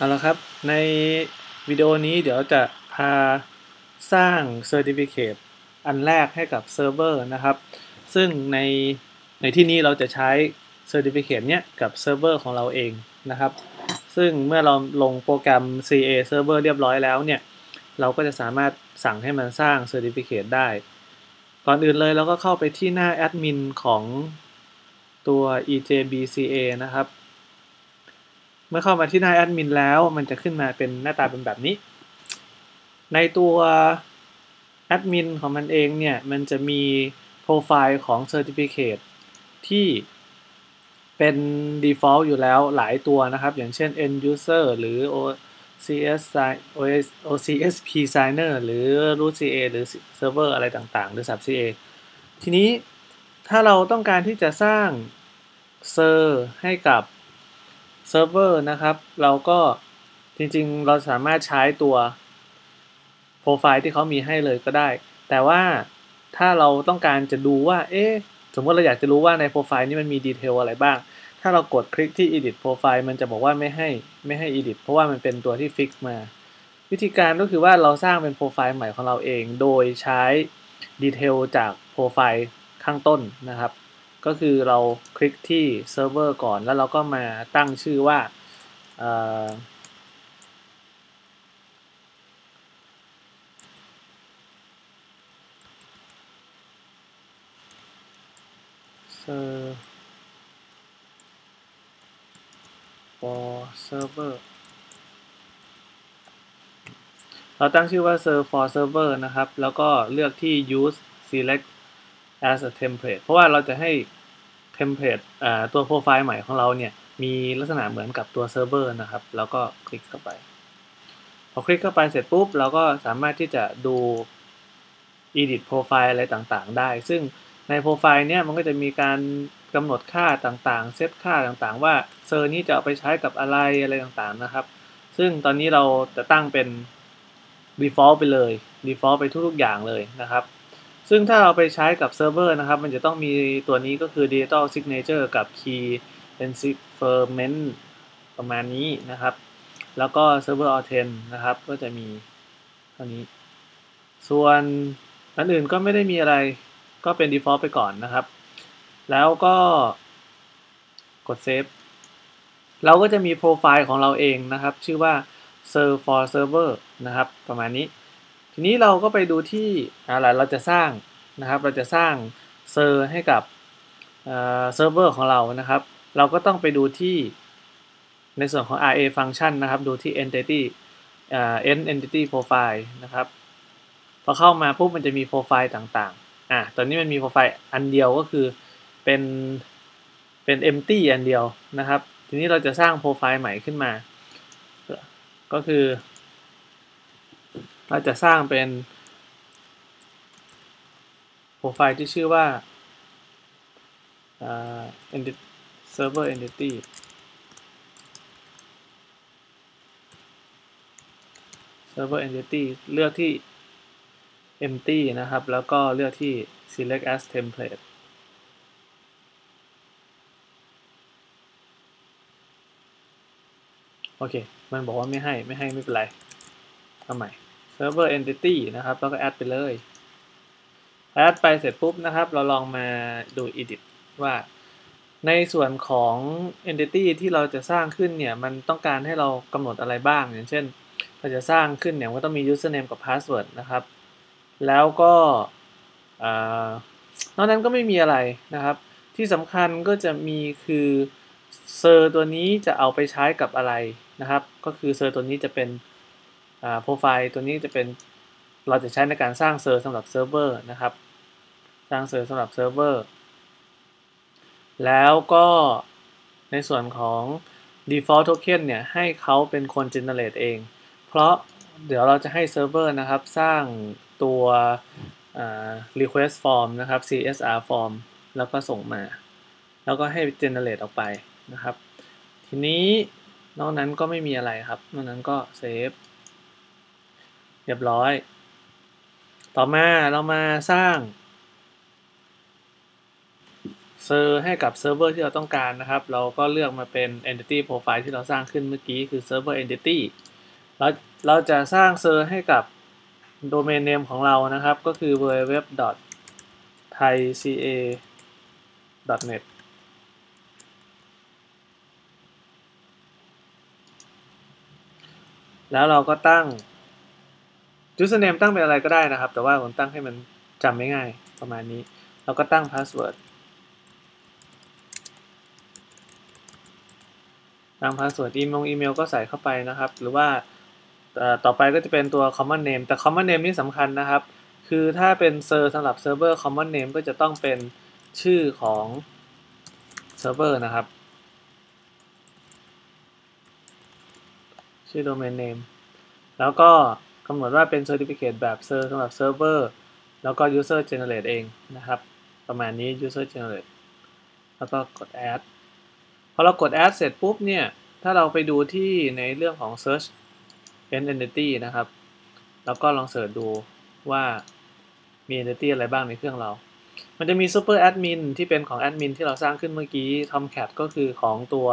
เอาละครับ ในวิดีโอนี้เดี๋ยวจะพาสร้าง Certificate อันแรกให้กับเซิร์ฟเวอร์นะครับ ซึ่งในในที่นี้เราจะใช้ Certificate เนี้ยกับเซิร์ฟเวอร์ของเราเองนะครับ ซึ่งเมื่อเราลงโปรแกรม CA Server เรียบร้อยแล้วเนี่ย เราก็จะสามารถสั่งให้มันสร้าง Certificate ได้ ก่อนอื่นเลยเราก็เข้าไปที่หน้าแอดมินของตัว EJBCA นะครับ เมื่อเข้ามาที่หน้าแอดมินแล้ว มันจะขึ้นมาเป็นหน้าตาเป็นแบบนี้ ในตัวแอดมินของมันเองเนี่ย มันจะมีโปรไฟล์ของ Certificate ที่เป็น default อยู่แล้วหลายตัวนะครับ อย่างเช่น end user หรือ OCS OCSP signer หรือ root CA หรือ server อะไรต่างๆ หรือ sub CA ทีนี้ถ้าเราต้องการที่จะสร้างเซอร์ให้กับ เซิร์ฟเวอร์นะครับ เราก็จริงๆ เราสามารถใช้ตัวโปรไฟล์ที่เขามีให้เลยก็ได้ แต่ว่าถ้าเราต้องการจะดูว่า เอ๊ะ สมมติเราอยากจะรู้ว่าในโปรไฟล์นี้มันมีดีเทลอะไรบ้าง ถ้าเรากดคลิกที่ edit profile มันจะบอกว่าไม่ให้ไม่ให้ edit เพราะว่ามันเป็นตัวที่ฟิกมา วิธีการก็คือว่าเราสร้างเป็นโปรไฟล์ใหม่ของเราเอง โดยใช้ดีเทลจากโปรไฟล์ข้างต้นนะครับ ก็คือเราคลิกที่เซิร์ฟเวอร์ก่อนแล้วเราก็มาตั้งชื่อว่าเซอร์ for server เราตั้งชื่อว่า serve for server นะครับ แล้วก็เลือกที่ use select as a template เพราะว่าเราจะให้เทมเพลตตัวโปรไฟล์ใหม่ของเราเนี่ยมีลักษณะเหมือนกับตัวเซิร์ฟเวอร์นะครับ แล้วก็คลิกเข้าไป พอคลิกเข้าไปเสร็จปุ๊บ เราก็สามารถที่จะดู edit profile อะไรต่างๆ ได้ ซึ่งในโปรไฟล์เนี่ยมันก็จะมีการกำหนดค่าต่างๆ เซตค่าต่างๆ ว่าเซอร์นี้จะเอาไปใช้กับอะไรอะไรต่างๆนะครับ ซึ่งตอนนี้เราจะตั้งเป็น default ไปเลย default ไปทุกๆอย่างเลยนะครับ ซึ่งถ้าเราไปใช้กับเซิร์ฟเวอร์นะครับ มันจะต้องมีตัวนี้ก็คือ Digital Signature กับ Key Encipherment ประมาณนี้นะครับ แล้วก็ Server Authent นะครับ ก็จะมีเท่านี้ ส่วนอันอื่นก็ไม่ได้มีอะไรก็เป็น default ไปก่อนนะครับ แล้วก็กด save เราก็จะมีโปรไฟล์ของเราเองนะครับ ชื่อว่า serve for server นะครับ ประมาณนี้ ทีนี้เราก็ไปดูที่อะไรเราจะสร้างนะครับ เราจะสร้างเซอร์ให้กับเซิร์ฟเวอร์ของเรานะครับ เราก็ต้องไปดูที่ในส่วนของ RA function นะครับ ดูที่ entity end entity profile นะครับ พอเข้ามาปุ๊บมันจะมีโปรไฟล์ต่างๆ อะ ตอนนี้มันมีโปรไฟล์อันเดียวก็คือเป็นเป็น empty อันเดียวนะครับ ทีนี้เราจะสร้างโปรไฟล์ใหม่ขึ้นมา ก็คือ เราจะสร้างเป็นโปรไฟล์ที่ชื่อว่า server entity server entity เลือกที่ empty นะครับ แล้วก็เลือกที่ select as template โอเค มันบอกว่าไม่ให้ ไม่ให้ไม่เป็นไรทำใหม่ server entity นะครับ แล้วก็ add ไปเลย add ไปเสร็จปุ๊บนะครับ เราลองมาดู edit ว่าในส่วนของ entity ที่เราจะสร้างขึ้นเนี่ย มันต้องการให้เรากำหนดอะไรบ้าง อย่างเช่น เราจะสร้างขึ้นเนี่ยก็ต้องมี username กับ password นะครับ แล้วก็นอกนั้นก็ไม่มีอะไรนะครับ ที่สำคัญก็จะมีคือเซอร์ตัวนี้จะเอาไปใช้กับอะไรนะครับ ก็คือเซอร์ตัวนี้จะเป็น โปรไฟล์ตัวนี้จะเป็นเราจะใช้ในการสร้างเซิร์ฟสำหรับเซิร์ฟเวอร์นะครับ สร้างเซิร์ฟสำหรับเซิร์ฟเวอร์แล้วก็ในส่วนของ default token เนี่ยให้เขาเป็นคน generate เอง เพราะเดี๋ยวเราจะให้เซิร์ฟเวอร์นะครับ สร้างตัว request form นะครับ CSR form แล้วก็ส่งมา แล้วก็ให้ generate ออกไปนะครับ ทีนี้นอกนั้นก็ไม่มีอะไรครับ นอกนั้นก็เซฟ รียบร้อย ต่อมาเรามาสร้างเซอร์ให้กับเซิร์ฟเวอร์ที่เราต้องการนะครับ เราก็เลือกมาเป็น entity profile ที่เราสร้างขึ้นเมื่อกี้คือ server entity เราเราจะสร้างเซอร์ให้กับ domain name ของเรานะครับ ก็คือ www.thaica.net แล้วเราก็ตั้ง username ตั้งเป็นอะไรก็ได้นะครับ แต่ว่าผมตั้งให้มันจำไม่ง่ายประมาณนี้เราก็ตั้ง password ตั้ง password อีเมลอีเมลก็ใส่เข้าไปนะครับ หรือว่าต่อไปก็จะเป็นตัว common name แต่ common name นี่สำคัญนะครับ คือถ้าเป็นเซอร์สำหรับเซิร์ฟเวอร์ common name ก็จะต้องเป็นชื่อของเซิร์ฟเวอร์นะครับ ชื่อ domain name แล้วก็ำหนดว่าเป็น certificate แบบเซอร์สำหรับเซิร์ฟเวอร์แล้วก็ user generate เองนะครับ ประมาณนี้ user generate แล้วก็กด add พอเรากด add เสร็จปุ๊บเนี่ย ถ้าเราไปดูที่ในเรื่องของ search entity นะครับ แล้วก็ลองเสิร์ชดูว่ามี entity อะไรบ้างในเครื่องเรา มันจะมี super admin ที่เป็นของ admin ที่เราสร้างขึ้นเมื่อกี้ tomcat ก็คือของตัว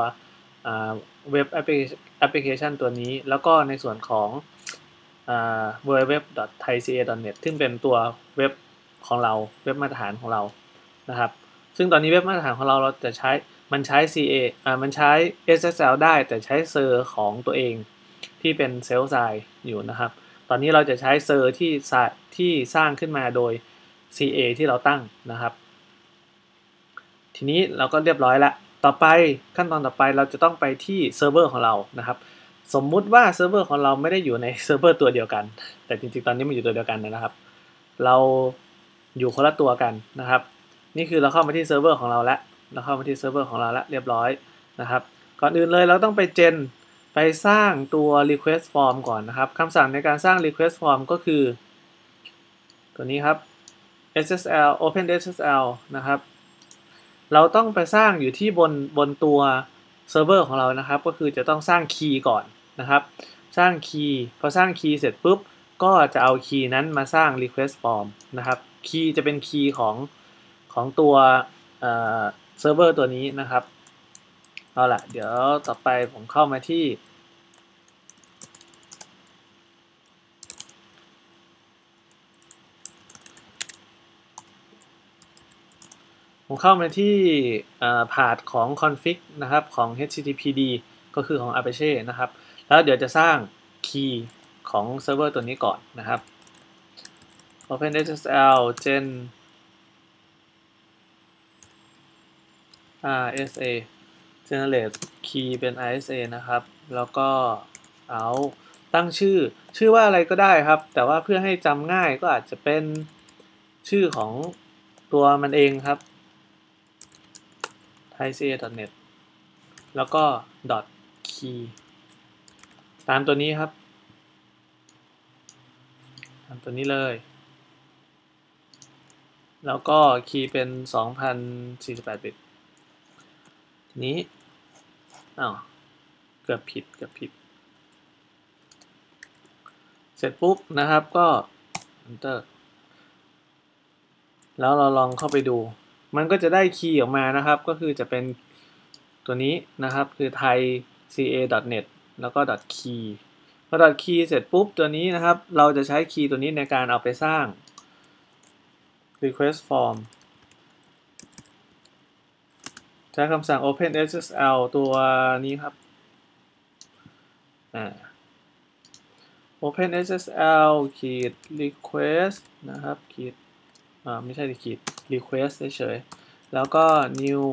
เว็บแอปพลิเคชันตัวนี้ แล้วก็ในส่วนของ www.thaica.net ซึ่งเป็นตัวเว็บของเราเว็บมาตรฐานของเรานะครับ ซึ่งตอนนี้เว็บมาตรฐานของเราเราจะใช้มันใช้ CA อ่ามันใช้ SSL ได้แต่ใช้เซอร์ของตัวเองที่เป็นเซลล์ไซด์อยู่นะครับ ตอนนี้เราจะใช้เซอร์ที่ที่สร้างขึ้นมาโดย CA ที่เราตั้งนะครับ ทีนี้เราก็เรียบร้อยล้วต่อไปขั้นตอนต่อไปเราจะต้องไปที่เซิร์ฟเวอร์ของเรานะครับ สมมุติว่าเซิร์ฟเวอร์ของเราไม่ได้อยู่ในเซิร์ฟเวอร์ตัวเดียวกัน แต่จริงๆตอนนี้มันอยู่ตัวเดียวกันนะครับ เราอยู่คนละตัวกันนะครับ นี่คือเราเข้ามาที่เซิร์ฟเวอร์ของเราแล้วเราเข้ามาที่เซิร์ฟเวอร์ของเราแล้วเรียบร้อยนะครับ ก่อนอื่นเลยเราต้องไปเจนไปสร้างตัว request form ก่อนนะครับคำสั่งในการสร้าง request form ก็คือ ตัวนี้ครับ SSL Open SSL นะครับ เราต้องไปสร้างอยู่ที่บนบนตัวเซิร์ฟเวอร์ของเรานะครับ ก็คือจะต้องสร้างคีย์ก่อน นะครับ สร้างคีย์พอสร้างคีย์เสร็จปุ๊บ ก็จะเอาคีย์นั้นมาสร้าง request form นะครับคีย์จะเป็นคีย์ของของตัวเซิร์ฟเวอร์ตัวนี้นะครับ เอาละเดี๋ยวต่อไปผมเข้ามาที่ ผมเข้ามาที่พาดของ config นะครับของ httpd ก็คือของ apache นะครับ แล้วเดี๋ยวจะสร้างคีย์ของเซิร์ฟเวอร์ตัวนี้ก่อนนะครับ OpenSSL gen RSA generate key เป็น ISA นะครับ แล้วก็เอาตั้งชื่อชื่อว่าอะไรก็ได้ครับ แต่ว่าเพื่อให้จำง่ายก็อาจจะเป็นชื่อของตัวมันเองครับ thaica.net แล้วก็ .key ตามตัวนี้ครับ ตามตัวนี้เลย แล้วก็คีย์เป็น 2048 บิตนี้อ้าวเกือบผิดเกือบผิด เสร็จปุ๊บนะครับก็ enter แล้วเราลองเข้าไปดู มันก็จะได้คีย์ออกมานะครับ ก็คือจะเป็นตัวนี้นะครับ คือ thai ca.net แล้วก็ .key พอ .key เสร็จปุ๊บตัวนี้นะครับ เราจะใช้คีย์ตัวนี้ในการเอาไปสร้าง request form ใช้คำสั่ง open ssl ตัวนี้ครับ open ssl ขีด request นะครับขีดอ่าไม่ใช่ขีด request เฉยๆแล้วก็ new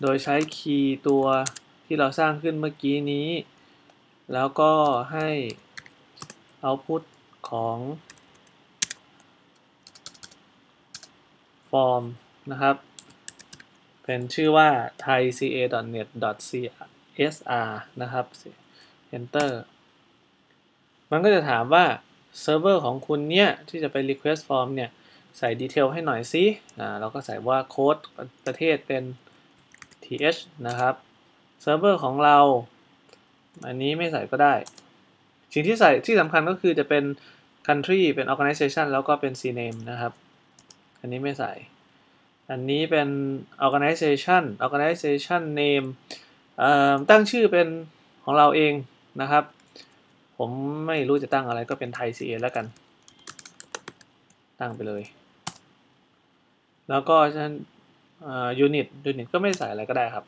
โดยใช้คีย์ตัว ที่เราสร้างขึ้นเมื่อกี้นี้ แล้วก็ให้ output ของ form นะครับ เป็นชื่อว่า thaica.net.csr นะครับ enter มันก็จะถามว่าเซิร์ฟเวอร์ของคุณเนี่ย ที่จะไป request form เนี่ย ใส่ดีเทลให้หน่อยสิอ่าเราก็ใส่ว่าโค้ดประเทศเป็น th นะครับ เซิร์ฟเวอร์ของเรา อันนี้ไม่ใส่ก็ได้ สิ่งที่ใส่ที่สำคัญก็คือจะเป็น country เป็น organization แล้วก็เป็น cname นะครับ อันนี้ไม่ใส่ อันนี้เป็น organization organization name ตั้งชื่อเป็นของเราเองนะครับ ผมไม่รู้จะตั้งอะไรก็เป็นไทย CA แล้วกัน ตั้งไปเลย แล้วก็ฉันยูนิตยูนิตก็ไม่ใส่อะไรก็ได้ครับ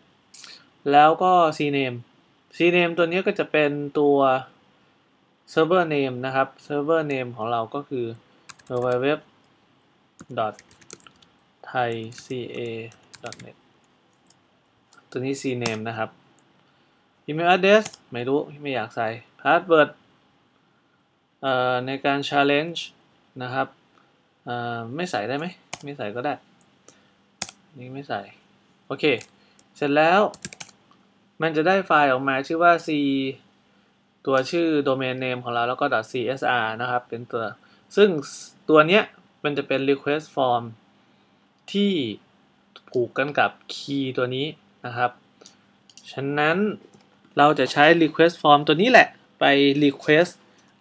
แล้วก็ cname cname ตัวนี้ก็จะเป็นตัว server name นะครับ server name ของเราก็คือ www thaica.net ตัวนี้ cname นะครับ email address ไม่รู้ ไม่อยากใส่ password ในการ challenge นะครับไม่ใส่ได้ไหม ไม่ใส่ก็ได้ นี่ไม่ใส่ โอเค เสร็จแล้ว มันจะได้ไฟล์ออกมาชื่อว่า c ตัวชื่อ domain name ของเราแล้วก็ .csr นะครับ เป็นตัว ซึ่งตัวเนี้ยมันจะเป็น request form ที่ผูกกันกับคีย์ตัวนี้นะครับ ฉะนั้นเราจะใช้ request form ตัวนี้แหละไป request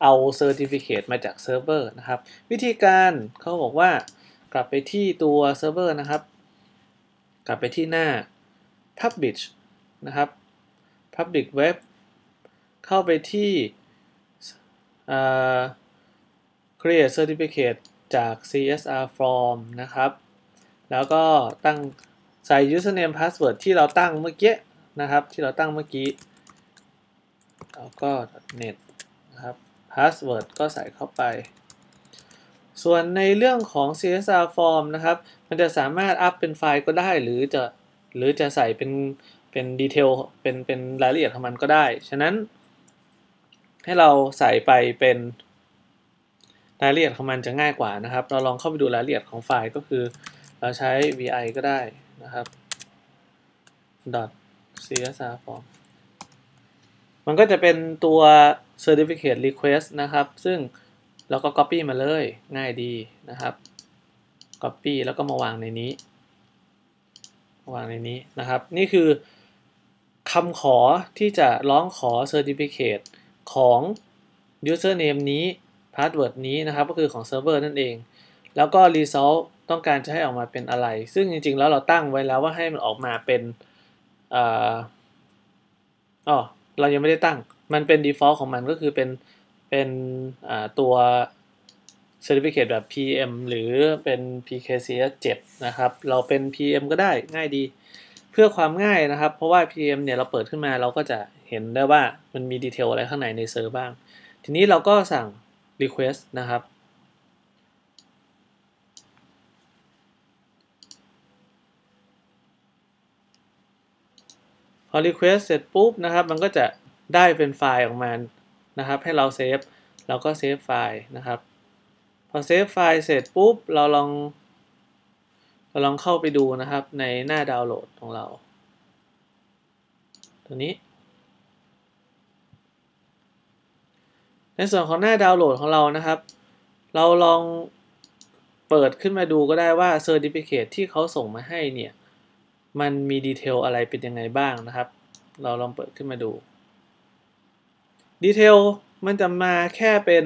เอา certificate มาจากเซิร์ฟเวอร์นะครับ วิธีการเขาบอกว่ากลับไปที่ตัวเซิร์ฟเวอร์นะครับ กลับไปที่หน้า publish นะครับ public web เข้าไปที่ create certificate จาก CSR form นะครับ แล้วก็ตั้งใส่ username password ที่เราตั้งเมื่อกี้นะครับ ที่เราตั้งเมื่อกี้แล้วก็ net นะครับ password ก็ใส่เข้าไป ส่วนในเรื่องของ CSR form นะครับ มันจะสามารถอัพเป็นไฟล์ก็ได้ หรือจะหรือจะใส่เป็น เป็นดีเทลเป็นเป็นรายละเอียดของมันก็ได้ ฉะนั้น ให้เราใส่ไปเป็นรายละเอียดของมันจะง่ายกว่านะครับ เราลองเข้าไปดูรายละเอียดของไฟล์ก็คือ เราใช้ vi ก็ได้นะครับ csr form มันก็จะเป็นตัว certificate request นะครับ ซึ่งเราก็ copy มาเลยง่ายดีนะครับ copy แล้วก็มาวางในนี้ วางในนี้นะครับ นี่คือ คำขอที่จะร้องขอ certificate ของ username นี้ password นี้นะครับ ก็คือของเซิร์ฟเวอร์นั่นเอง แล้วก็ result ต้องการจะให้ออกมาเป็นอะไร ซึ่งจริงๆ แล้วเราตั้งไว้แล้วว่าให้มันออกมาเป็นอ๋อเรายังไม่ได้ตั้ง มันเป็น default ของมันก็คือเป็น เป็นตัว certificate แบบ PM หรือเป็น PKCS 7 นะครับ เราเป็น PM ก็ได้ง่ายดี เพื่อความง่ายนะครับ เพราะว่า PM เนี่ยเราเปิดขึ้นมาเราก็จะเห็นได้ว่ามันมีดีเทลอะไรข้างในในเซิร์ฟบ้าง ทีนี้เราก็สั่ง request นะครับ พอ request เสร็จปุ๊บนะครับ มันก็จะได้เป็นไฟล์ออกมานะครับ ให้เราเซฟเราก็เซฟไฟล์นะครับ พอเซฟไฟล์เสร็จปุ๊บ เราลอง เราลองเข้าไปดูนะครับในหน้าดาวน์โหลดของเรา ตัวนี้ ในส่วนของหน้าดาวน์โหลดของเรานะครับ เราลองเปิดขึ้นมาดูก็ได้ว่า Certificate ที่เขาส่งมาให้เนี่ย มันมีดีเทลอะไรเป็นยังไงบ้างนะครับ เราลองเปิดขึ้นมาดูดีเทลมันจะมาแค่เป็น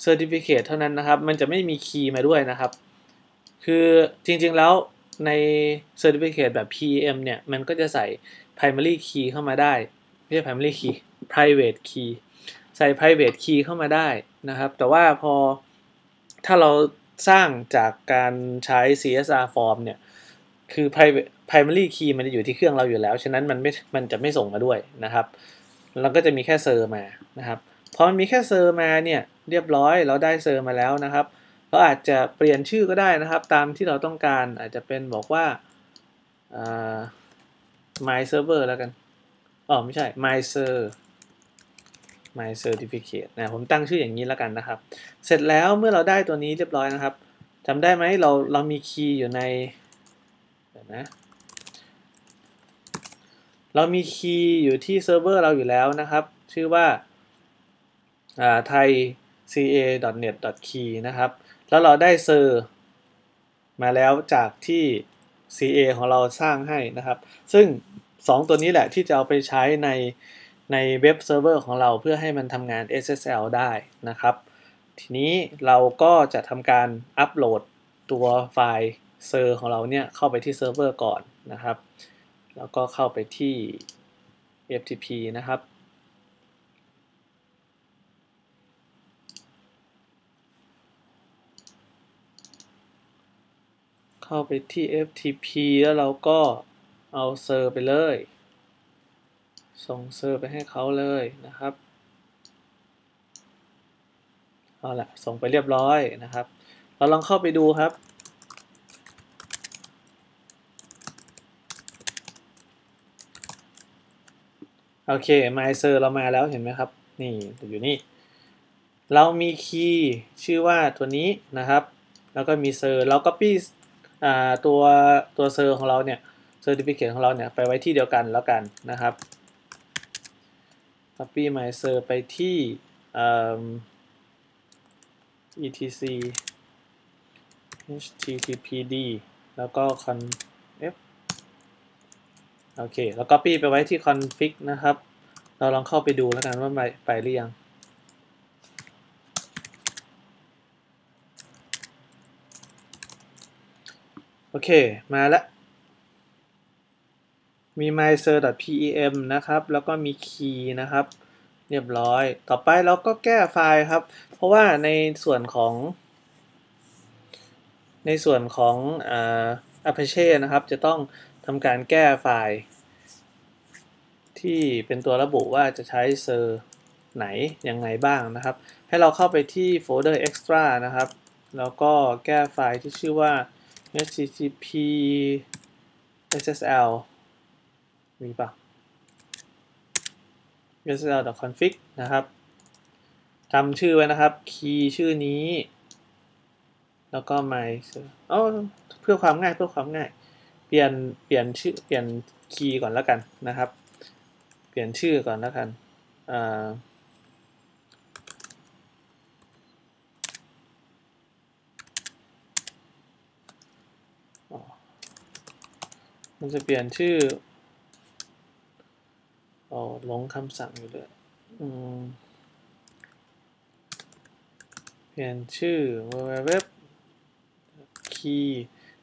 เซอร์ติฟิเคตเท่านั้นนะครับ มันจะไม่มีคีย์มาด้วยนะครับ คือจริงๆแล้วในเซอร์ติฟิเคตแบบ PM เนี่ย มันก็จะใส่ primary key เข้ามาได้ไม่ใช่ primary key private key ใส่ private key เข้ามาได้นะครับ แต่ว่าพอถ้าเราสร้างจากการใช้ CSR form เนี่ย คือ private primary key มันจะอยู่ที่เครื่องเราอยู่แล้ว ฉะนั้นมันไม่ มันจะไม่ส่งมาด้วยนะครับ เราก็จะมีแค่เซอร์มานะครับ พอมันมีแค่เซอร์มาเนี่ย เรียบร้อย เราได้เซอร์มาแล้วนะครับ เราอาจจะเปลี่ยนชื่อก็ได้นะครับ ตามที่เราต้องการอาจจะเป็นบอกว่า my server แล้วกันอ๋อไม่ใช่ my ser my certificate นะผมตั้งชื่ออย่างนี้แล้วกันนะครับ เสร็จแล้วเมื่อเราได้ตัวนี้เรียบร้อยนะครับจำได้ไหมเราเรามีคีย์อยู่ในเดี๋ยวนะเรามีคีย์อยู่ที่เซิร์ฟเวอร์เราอยู่แล้วนะครับ ชื่อว่าไทย ca.net key นะครับ แล้วเราได้เซอร์มาแล้วจากที่ ca ของเราสร้างให้นะครับ ซึ่ง 2 ตัวนี้แหละที่จะเอาไปใช้ในในเว็บเซิร์ฟเวอร์ของเราเพื่อให้มันทำงาน SSL ได้นะครับ ทีนี้เราก็จะทำการอัปโหลดตัวไฟล์เซอร์ของเราเนี่ยเข้าไปที่เซิร์ฟเวอร์ก่อนนะครับ แล้วก็เข้าไปที่ FTP นะครับ เข้าไปที่ FTP แล้วเราก็เอาเซอร์ไปเลย ส่งเซอร์ไปให้เขาเลยนะครับ เอาละส่งไปเรียบร้อยนะครับ เราลองเข้าไปดูครับโอเค my ser เรามาแล้วเห็นไหมครับ นี่อยู่นี่ เรามีคีย์ชื่อว่าตัวนี้นะครับ แล้วก็มีเซอร์เราก็ปี้ ตัวตัวเซอร์ของเราเนี่ยเซอร์ติฟิเคตของเราเนี่ยไปไว้ที่เดียวกันแล้วกันนะครับ copy my ser ไปที่ etc httpd แล้วก็ conf โอเค แล้ว copy ไปไว้ที่ config นะครับ เราลองเข้าไปดูแล้วกันว่าไปไปหรือยัง โอเค มาแล้ว มี myser.pem นะครับ แล้วก็มี key นะครับ เรียบร้อย ต่อไปเราก็แก้ไฟล์ครับ เพราะว่าในส่วนของ ในส่วนของ Apache นะครับ จะต้องทำการแก้ไฟล์ ที่เป็นตัวระบุว่าจะใช้เซอร์ไหน ยังไงบ้างนะครับ ให้เราเข้าไปที่โฟลเดอร์ extra นะครับ แล้วก็แก้ไฟล์ที่ชื่อว่า http ssl มีปะ ssl.config นะครับจำชื่อไว้นะครับ คีย์ชื่อนี้ แล้วก็ my อ๋อเพื่อความง่ายเพื่อความง่าย เปลี่ยนเปลี่ยนชื่อเปลี่ยนคีย์ก่อนแล้วกันนะครับ เปลี่ยนชื่อก่อนแล้วกันอ่า มันจะเปลี่ยนชื่ออ๋อลงคำสั่งอยู่เลยเปลี่ยนชื่อ www key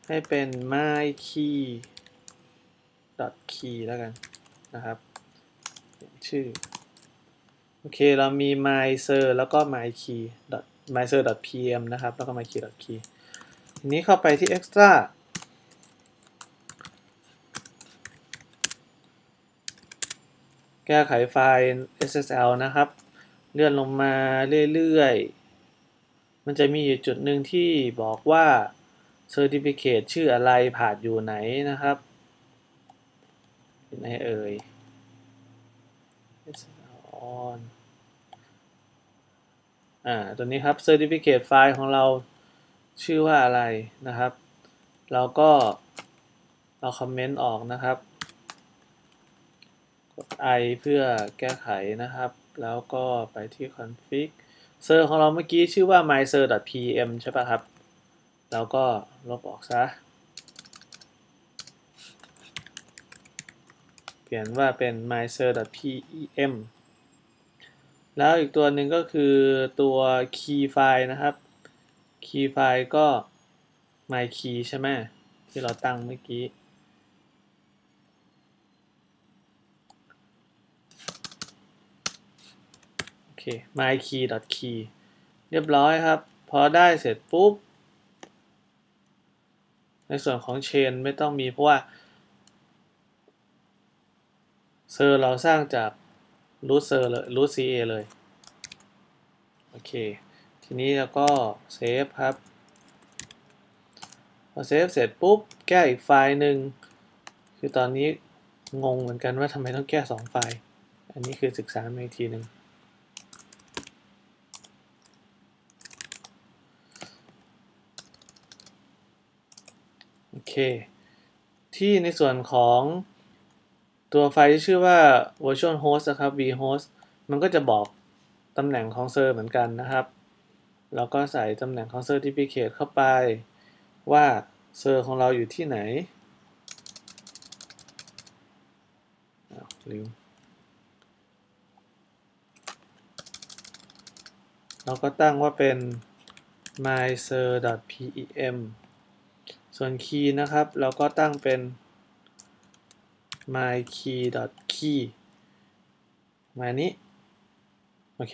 ให้เป็น my key dot key แล้วกันนะครับเปลี่ยนชื่อ โอเค เรามี my ser แล้วก็ my key dot my ser dot pm นะครับ แล้วก็ my key dot key ทีนี้เข้าไปที่ extra แก้ไขไฟล์ SSL นะครับ เลื่อนลงมาเรื่อยๆ มันจะมีอยู่จุดหนึ่งที่บอกว่า Certificate ชื่ออะไรผ่านอยู่ไหนนะครับอยู่ไหนเอ่ย SSL on อ่า ตัวนี้ครับ Certificate ไฟล์ของเราชื่อว่าอะไรนะครับ เราก็เราคอมเมนต์ออกนะครับ i เพื่อแก้ไขนะครับ แล้วก็ไปที่ config เซอร์ของเราเมื่อกี้ชื่อว่า myser.pm ใช่ป่ะครับ แล้วก็ลบออกซะ เปลี่ยนว่าเป็น myser.pem แล้วอีกตัวหนึ่งก็คือตัว key file นะครับ key file ก็ my key ใช่ไหมที่เราตั้งเมื่อกี้โอเค my key dot key เรียบร้อยครับ พอได้เสร็จปุ๊บ ในส่วนของ chain ไม่ต้องมีเพราะว่าเซอร์เราสร้างจาก root เซอร์เลย root ca เลย โอเค ทีนี้เราก็เซฟครับ พอเซฟเสร็จปุ๊บ แก้อีกไฟล์หนึ่ง คือตอนนี้งงเหมือนกันว่าทำไมต้องแก้2ไฟล์ อันนี้คือศึกษามาอีกทีหนึ่งโอเค ที่ในส่วนของตัวไฟล์ที่ชื่อว่า virtual host นะครับ vhost มันก็จะบอกตำแหน่งของเซอร์เหมือนกันนะครับแล้วก็ใส่ตำแหน่งของ certificate เข้าไป ว่าเซอร์ของเราอยู่ที่ไหนลืมเราก็ตั้งว่าเป็น myser.pem ส่วน key นะครับ เราก็ตั้งเป็น my key key มานี้ โอเค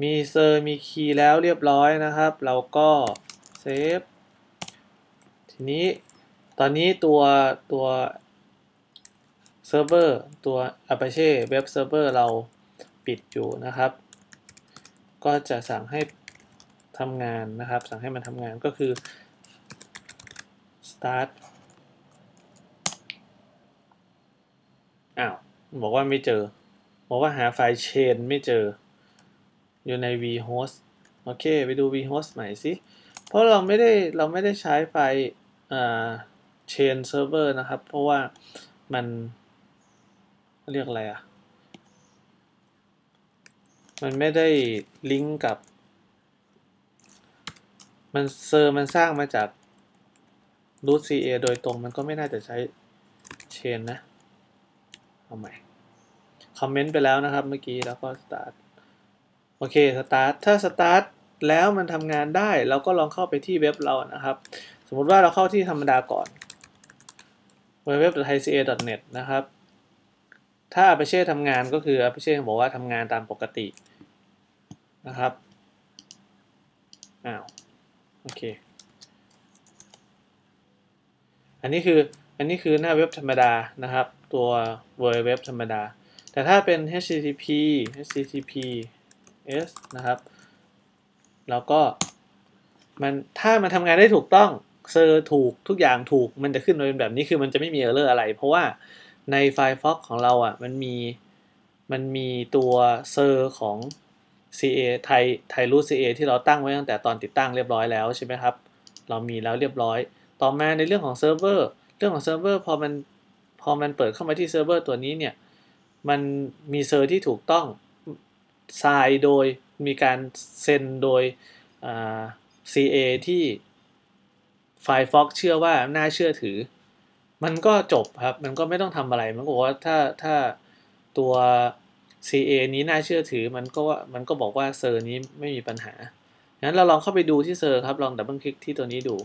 มีเซอร์มีคีย์แล้วเรียบร้อยนะครับ เราก็เซฟ ทีนี้ตอนนี้ตัวตัวเซิร์ฟเวอร์ตัว Apache Web Server เราปิดอยู่นะครับ ก็จะสั่งให้ทำงานนะครับ สั่งให้มันทำงานก็คือ start อ้าว บอกว่าไม่เจอ บอกว่าหาไฟล์ chain ไม่เจอ อยู่ใน vhost โอเค ไปดู vhost ใหม่สิ เพราะเราไม่ได้ เราไม่ได้ใช้ไฟล์ chain server นะครับ เพราะว่ามันเรียกอะไรอะ มันไม่ได้ลิงก์กับ มันเซอร์มันสร้างมาจาก root ca โดยตรงมันก็ไม่น่าจะใช้ chain นะ เอาใหม่ คอมเมนต์ไปแล้วนะครับเมื่อกี้แล้วก็ start โอเค start ถ้า start แล้วมันทำงานได้เราก็ลองเข้าไปที่เว็บเรานะครับ สมมติว่าเราเข้าที่ธรรมดาก่อน www.thaica.net นะครับ ถ้า Apache ทำงานก็คือ Apache บอกว่าทำงานตามปกตินะครับ อ้าว โอเค อันนี้คืออันนี้คือหน้าเว็บธรรมดานะครับ ตัว www ธรรมดา แต่ถ้าเป็น http https นะครับ แล้วก็มันถ้ามันทำงานได้ถูกต้องเซอร์ถูกทุกอย่างถูกมันจะขึ้นมาเป็นแบบนี้คือมันจะไม่มีเออร์เลอร์อะไร เพราะว่าใน Firefox ของเราอะมันมีมันมีตัวเซอร์ของ CA ไทยไทยรูท CA ที่เราตั้งไว้ตั้งแต่ตอนติดตั้งเรียบร้อยแล้วใช่ไหมครับ เรามีแล้วเรียบร้อย ต่อมาในเรื่องของเซิร์ฟเวอร์เรื่องของเซิร์ฟเวอร์พอมันพอมันเปิดเข้ามาที่เซิร์ฟเวอร์ตัวนี้เนี่ยมันมีเซอร์ที่ถูกต้องทรายโดยมีการเซ็นโดย CA ที่ Firefox เชื่อว่าน่าเชื่อถือ มันก็จบครับ มันก็ไม่ต้องทำอะไร มันก็บอกว่าถ้าถ้าตัว CA นี้น่าเชื่อถือ มันก็ว่ามันก็บอกว่าเซอร์นี้ไม่มีปัญหา งั้นเราลองเข้าไปดูที่เซอร์ครับ ลองดับเบิลคลิกที่ตัวนี้ดู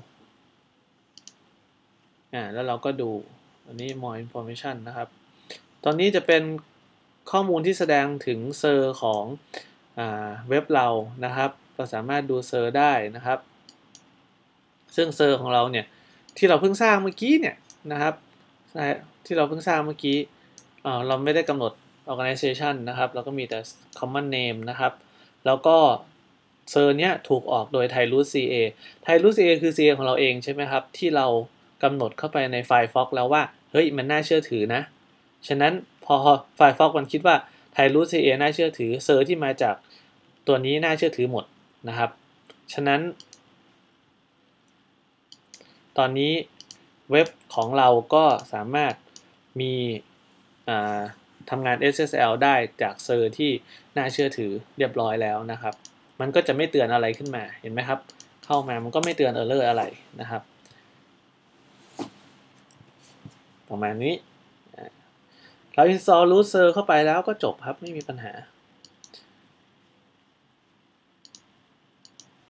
อ่าแล้วเราก็ดูอันนี้ more information นะครับ ตอนนี้จะเป็นข้อมูลที่แสดงถึงเซอร์ของอเว็บเรานะครับ เราสามารถดูเซอร์ได้นะครับ ซึ่งเซอร์ของเราเนี่ยที่เราเพิ่งสร้างเมื่อกี้เนี่ยนะครับที่เราเพิ่งสร้างเมื่อกี้เราไม่ได้กำหนด organization นะครับ เราก็มีแต่ common name นะครับ แล้วก็เซอร์เนี้ยถูกออกโดย Thai root ca Thai root ca คือ ca ของเราเองใช่ไหมครับ ที่เรา กำหนดเข้าไปในไฟล์ Fox แล้วว่า เฮ้ย มันน่าเชื่อถือนะ ฉะนั้นพอไฟล์ Fox มันคิดว่า Thai root ca น่าเชื่อถือเซอร์ที่มาจากตัวนี้น่าเชื่อถือหมดนะครับ ฉะนั้น ตอนนี้เว็บของเราก็สามารถมีทำงาน SSL ได้จากเซอร์ที่น่าเชื่อถือเรียบร้อยแล้วนะครับ มันก็จะไม่เตือนอะไรขึ้นมา เห็นไหมครับ เข้ามามันก็ไม่เตือนเออร์เลอร์อะไรนะครับ ประมาณนี้เรา install root ser เข้าไปแล้วก็จบครับ ไม่มีปัญหา